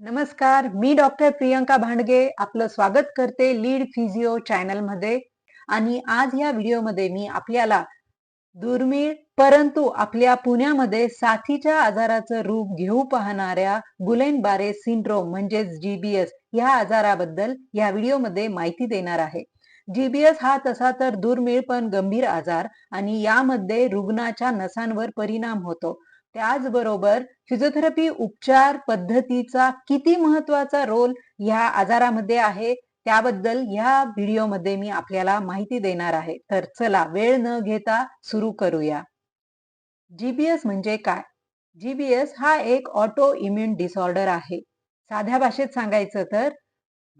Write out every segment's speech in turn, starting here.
नमस्कार मी डॉक्टर प्रियंका भांडगे आपलं स्वागत करते लीड फिजिओ चॅनलमध्ये. आणि आज या व्हिडिओमध्ये मी आपल्याला दुर्मिळ परंतु आपल्या पुण्यामध्ये साथीच्या आजाराचं रूप घेऊ पाहणाऱ्या गुलेन बारे सिंड्रोम म्हणजेच जीबीएस या आजाराबद्दल या व्हिडिओमध्ये माहिती देणार आहे. जीबीएस हा तसा तर दुर्मिळ पण गंभीर आजार आणि यामध्ये रुग्णाच्या नसांवर परिणाम होतो. त्याचबरोबर फिजिओथेरपी उपचार पद्धतीचा किती महत्त्वाचा रोल ह्या आजारामध्ये आहे त्याबद्दल ह्या व्हिडिओमध्ये मी आपल्याला माहिती देणार आहे. तर चला वेळ न घेता सुरू करूया. जीबीएस म्हणजे काय? जीबीएस हा एक ऑटो इम्युन डिसऑर्डर आहे. साध्या भाषेत सांगायचं तर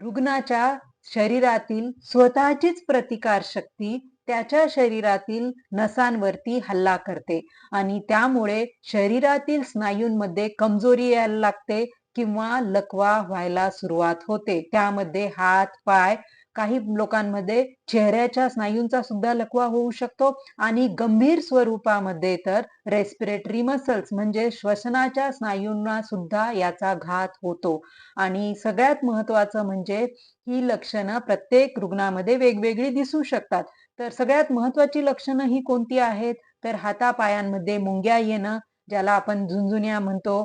रुग्णाच्या शरीरातील स्वतःचीच प्रतिकार शक्ती त्याच्या शरीरातील नसांवरती हल्ला करते आणि त्यामुळे शरीरातील स्नायूंमध्ये कमजोरी यायला लागते किंवा लकवा व्हायला सुरुवात होते. त्यामध्ये हात पाय काही लोकांमध्ये चेहऱ्याच्या स्नायूंचा सुद्धा लकवा होऊ शकतो आणि गंभीर स्वरूपामध्ये तर रेस्पिरेटरी मसल्स म्हणजे श्वसनाच्या स्नायूंना सुद्धा याचा घात होतो. आणि सगळ्यात महत्वाचं म्हणजे ही लक्षणं प्रत्येक रुग्णामध्ये वेगवेगळी दिसू शकतात. तर सगळ्यात महत्वाची लक्षणं ही कोणती आहेत? तर हातापायांमध्ये मुंग्या येणं ज्याला आपण झुंझुन्या म्हणतो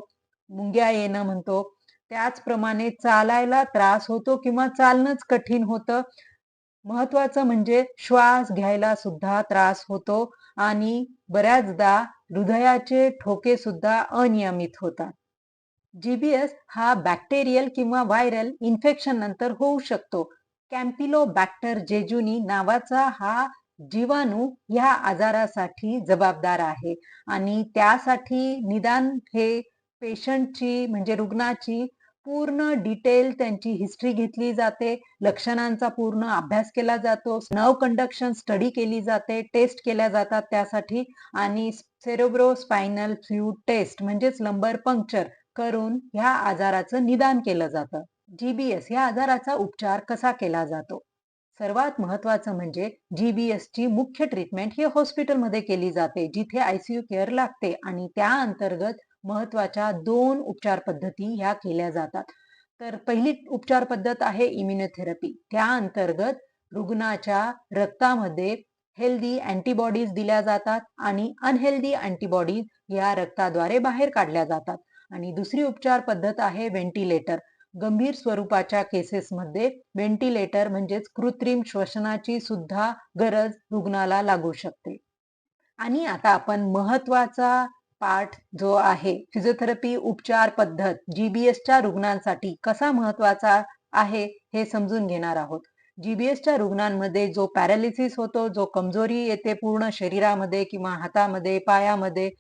मुंग्या येणं म्हणतो. त्याचप्रमाणे चालायला त्रास होतो किंवा चालणंच कठीण होतं. महत्वाचं म्हणजे श्वास घ्यायला सुद्धा त्रास होतो आणि बऱ्याचदा हृदयाचे ठोके सुद्धा अनियमित होतात. जीबीएस हा बॅक्टेरियल किंवा व्हायरल इन्फेक्शन नंतर होऊ शकतो. कॅम्पिलोबॅक्टर जेजुनी नावाचा हा जीवाणू ह्या आजारासाठी जबाबदार आहे. आणि त्यासाठी निदान हे पेशंटची म्हणजे रुग्णाची पूर्ण डिटेल त्यांची हिस्ट्री घेतली जाते. लक्षणांचा पूर्ण अभ्यास केला जातो. नव कंडक्शन स्टडी केली जाते. टेस्ट केल्या जातात त्यासाठी. आणि सेरोब्रो स्पायनल फ्ल्यू टेस्ट म्हणजेच लंबर पंक्चर करून ह्या आजाराचं निदान केलं जातं. जीबीएस या आजाराचा उपचार कसा केला जातो? सर्वात महत्वाचं म्हणजे जीबीएस ची मुख्य ट्रीटमेंट ही हॉस्पिटलमध्ये केली जाते जिथे आयसीयू केअर लागते आणि त्या अंतर्गत महत्त्वाच्या दोन उपचार पद्धती ह्या केल्या जातात. तर पहिली उपचार पद्धत आहे इम्युनोथेरपी त्या अंतर्गत रुग्णाच्या रक्तामध्ये हेल्दी अँटीबॉडीज दिल्या जातात आणि अनहेल्दी अँटीबॉडीज या रक्ताद्वारे बाहेर काढल्या जातात. आणि दुसरी उपचार पद्धत आहे व्हेंटिलेटर गंभीर स्वरूपाच्या केसेसमध्ये व्हेंटिलेटर म्हणजेच कृत्रिम श्वसनाची सुद्धा गरज रुग्णाला लागू शकते. आणि आता आपण महत्त्वाचा पाठ जो आहे फिजिओथेरपी उपचार पद्धत जीबीएसच्या रुग्णांसाठी कसा महत्त्वाचा आहे हे समजून घेणार आहोत. जीबीएसच्या रुग्णांमध्ये जो पॅरालिसिस होतो जो कमजोरी येते पूर्ण शरीरामध्ये किंवा हातामध्ये पायामध्ये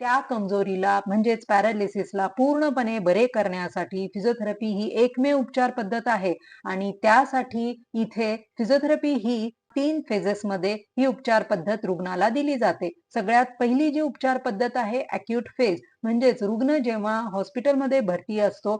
त्या कमजोरीला म्हणजेच पॅरालिसिसला पूर्णपणे बरे करण्यासाठी फिजिओथेरपी ही एकमेव उपचार पद्धत आहे. आणि त्यासाठी इथे फिजिओथेरपी ही तीन फेजेसमध्ये ही उपचार पद्धत रुग्णाला दिली जाते. सगळ्यात पहिली जी उपचार पद्धत आहे अॅक्यूट फेज म्हणजेच रुग्ण जेव्हा हॉस्पिटलमध्ये भरती असतो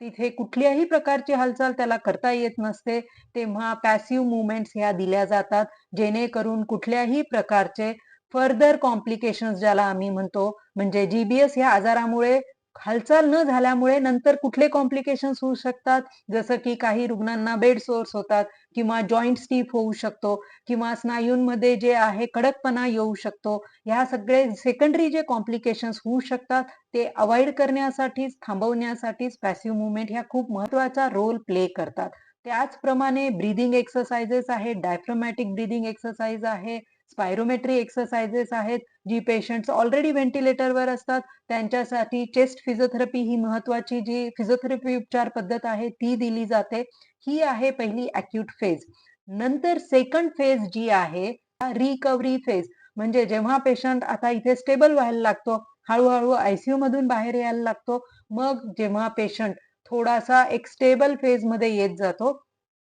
तिथे कुठल्याही प्रकारची हालचाल त्याला करता येत नसते तेव्हा पॅसिव्ह मुवमेंट्स ह्या दिल्या जातात जेणेकरून कुठल्याही प्रकारचे फर्दर कॉम्प्लिकेशन ज्याला आम्ही म्हणतो म्हणजे जीबीएस या आजारामुळे हालचाल न झाल्यामुळे नंतर कुठले कॉम्प्लिकेशन्स होऊ शकतात? जसं की काही रुग्णांना बेड सोर्स होतात किंवा जॉईंट स्टीफ होऊ शकतो किंवा स्नायूंमध्ये जे आहे कडकपणा येऊ शकतो. ह्या सगळे सेकंडरी जे कॉम्प्लिकेशन्स होऊ शकतात ते अवॉइड करण्यासाठीच थांबवण्यासाठीच पॅसिव्ह मुवमेंट ह्या खूप महत्त्वाचा रोल प्ले करतात. त्याचप्रमाणे ब्रीदिंग एक्सरसाइजेस आहेत डायफ्रोमॅटिक ब्रीदिंग एक्सरसाइज आहे स्पायरोमेट्री एक्सरसाइजेस आहेत जी पेशंट्स ऑलरेडी व्हेंटिलेटरवर असतात त्यांच्यासाठी चेस्ट फिजिओथेरपी ही महत्वाची जी फिजिओथेरपी उपचार पद्धत आहे ती दिली जाते. ही आहे पहिली अक्यूट फेज नंतर सेकंड फेज जी आहे रिकव्हरी फेज म्हणजे जेव्हा पेशंट आता इथे स्टेबल व्हायला लागतो हळूहळू आयसीयू मधून बाहेर यायला लागतो मग जेव्हा पेशंट थोडासा एक स्टेबल फेजमध्ये येत जातो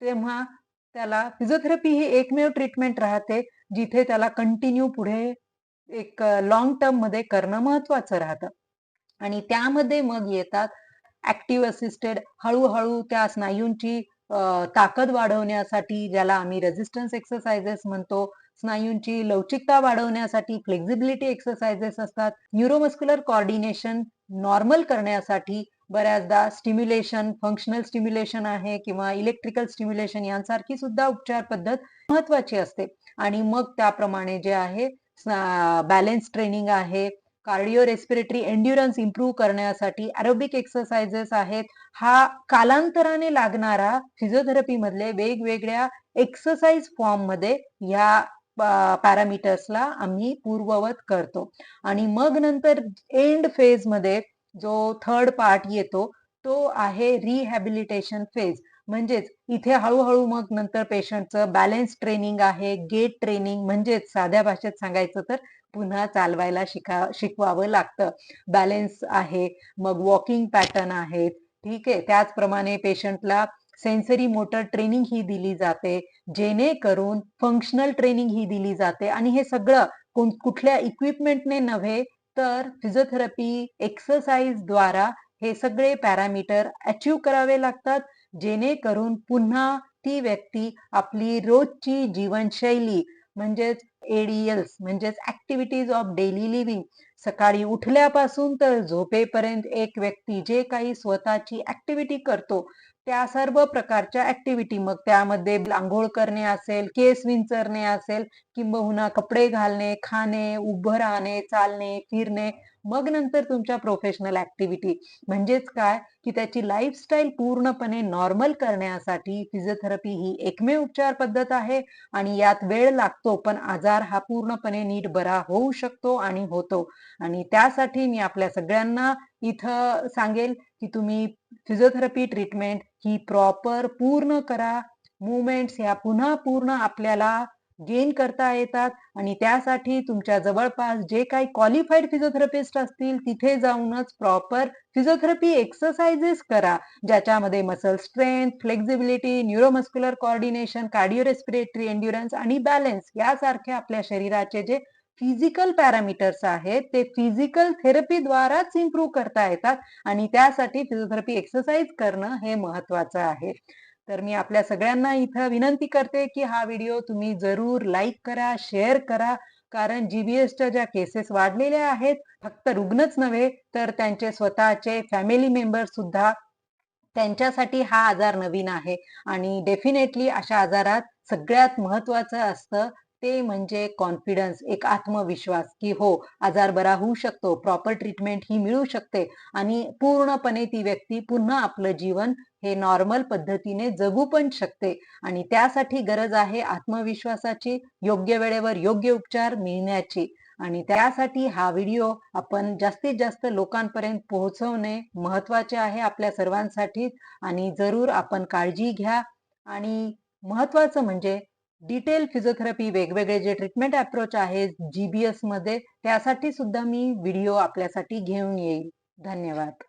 तेव्हा त्याला फिजिओथेरपी ही एकमेव ट्रीटमेंट राहते. जिथे त्याला कंटिन्यू पुढे एक लॉंग टर्ममध्ये करणं महत्वाचं राहतं. आणि त्यामध्ये मग येतात ऍक्टिव्ह असिस्टेड हळूहळू त्या स्नायूंची ताकद वाढवण्यासाठी ज्याला आम्ही रेजिस्टन्स एक्सरसाइजेस म्हणतो. स्नायूंची लवचिकता वाढवण्यासाठी फ्लेक्झिबिलिटी एक्सरसाइजेस असतात. न्यूरोमस्क्युलर कॉर्डिनेशन नॉर्मल करण्यासाठी बऱ्याचदा स्टिम्युलेशन फंक्शनल स्टिम्युलेशन आहे किंवा इलेक्ट्रिकल स्टिम्युलेशन यांसारखी सुद्धा उपचार पद्धत महत्वाची असते. आणि मग त्याप्रमाणे जे आहे बॅलेन्स ट्रेनिंग आहे कार्डिओ रेस्पिरेटरी एन्ड्युरन्स इम्प्रूव्ह करण्यासाठी अरोबिक एक्सरसाइजेस आहेत. हा कालांतराने लागणारा फिजिओथेरपी मधले वेगवेगळ्या एक्सरसाइज फॉर्ममध्ये ह्या पॅरामीटर्सला आम्ही पूर्ववत करतो. आणि मग नंतर एंड फेजमध्ये जो थर्ड पार्ट येतो तो आहे रिहॅबिलिटेशन फेज म्हणजेच इथे हळूहळू मग नंतर पेशंटचं बॅलेन्स ट्रेनिंग आहे गेट ट्रेनिंग म्हणजेच साध्या भाषेत सांगायचं तर पुन्हा चालवायला शिका शिकवावं लागतं. बॅलेन्स आहे मग वॉकिंग पॅटर्न आहेत. ठीक आहे त्याचप्रमाणे पेशंटला सेन्सरी मोटर ट्रेनिंग ही दिली जाते जेणेकरून फंक्शनल ट्रेनिंग ही दिली जाते. आणि हे सगळं कुठल्या इक्विपमेंटने नव्हे तर फिजिओथेरपी एक्सरसाइज द्वारा हे सगळे पॅरामीटर अचीव करावे लागतात. जेणेकरून पुन्हा ती व्यक्ती आपली रोजची जीवनशैली म्हणजेच एडीएल्स म्हणजेच ऍक्टिव्हिटीज ऑफ डेली लिव्हिंग सकाळी उठल्यापासून तर झोपेपर्यंत एक व्यक्ती जे काही स्वतःची ऍक्टिव्हिटी करतो त्या सर्व प्रकारच्या ऍक्टिव्हिटी मग त्यामध्ये आंघोळ करणे असेल केस विंचरणे असेल किंबहुना कपडे घालणे खाणे उभं राहणे चालणे फिरणे मग नंतर तुमच्या प्रोफेशनल ऍक्टिव्हिटी म्हणजेच काय? की त्याची लाईफस्टाईल पूर्णपणे नॉर्मल करण्यासाठी फिजिओथेरपी ही एकमेव उपचार पद्धत आहे आणि यात वेळ लागतो पण आजार हा पूर्णपणे नीट बरा होऊ शकतो आणि होतो. आणि त्यासाठी मी आपल्या सगळ्यांना इथं सांगेल की तुम्ही फिजिओथेरपी ट्रीटमेंट ही प्रॉपर पूर्ण करा. मुवमेंट्स ह्या पुन्हा पूर्ण आपल्याला गेन करता येतात आणि त्यासाठी तुमच्या जवळपास जे काही क्वालिफाईड फिजिओथेरपिस्ट असतील तिथे जाऊनच प्रॉपर फिजिओथेरपी एक्सरसाइजेस करा ज्याच्यामध्ये muscle strength flexibility neuromuscular coordination cardio respiratory endurance आणि बॅलन्स यासारख्या आपल्या शरीराचे जे फिजिकल पॅरामीटर्स आहेत ते फिजिकल थेरपीद्वाराच इम्प्रूव्ह करता येतात आणि त्यासाठी फिजिओथेरपी एक्सरसाइज करणं हे महत्वाचं आहे. तर मी आपल्या सगळ्यांना इथं विनंती करते की हा व्हिडिओ तुम्ही जरूर लाईक करा शेअर करा. कारण जीबीएसच्या ज्या केसेस वाढलेल्या आहेत फक्त रुग्णच नव्हे तर त्यांचे स्वतःचे फॅमिली मेंबर सुद्धा त्यांच्यासाठी हा आजार नवीन आहे. आणि डेफिनेटली अशा आजारात सगळ्यात महत्वाचं असतं ते म्हणजे कॉन्फिडन्स एक आत्मविश्वास की हो आजार बरा होऊ शकतो प्रॉपर ट्रीटमेंट ही मिळू शकते. आणि पूर्णपणे ती व्यक्ती पुन्हा आपलं जीवन हे नॉर्मल पद्धतीने जगू पण शकते. आणि त्यासाठी गरज आहे आत्मविश्वासाची योग्य वेळेवर योग्य उपचार मिळण्याची. आणि त्यासाठी हा व्हिडिओ आपण जास्तीत जास्त लोकांपर्यंत पोहोचवणे महत्त्वाचे आहे आपल्या सर्वांसाठी आणि जरूर आपण काळजी घ्या. आणि महत्वाचं म्हणजे डिटेल फिजिओथेरपी वेगवेगळे जे ट्रीटमेंट अप्रोच आहे जीबीएसमध्ये त्यासाठी सुद्धा मी व्हिडिओ आपल्यासाठी घेऊन येईल. धन्यवाद.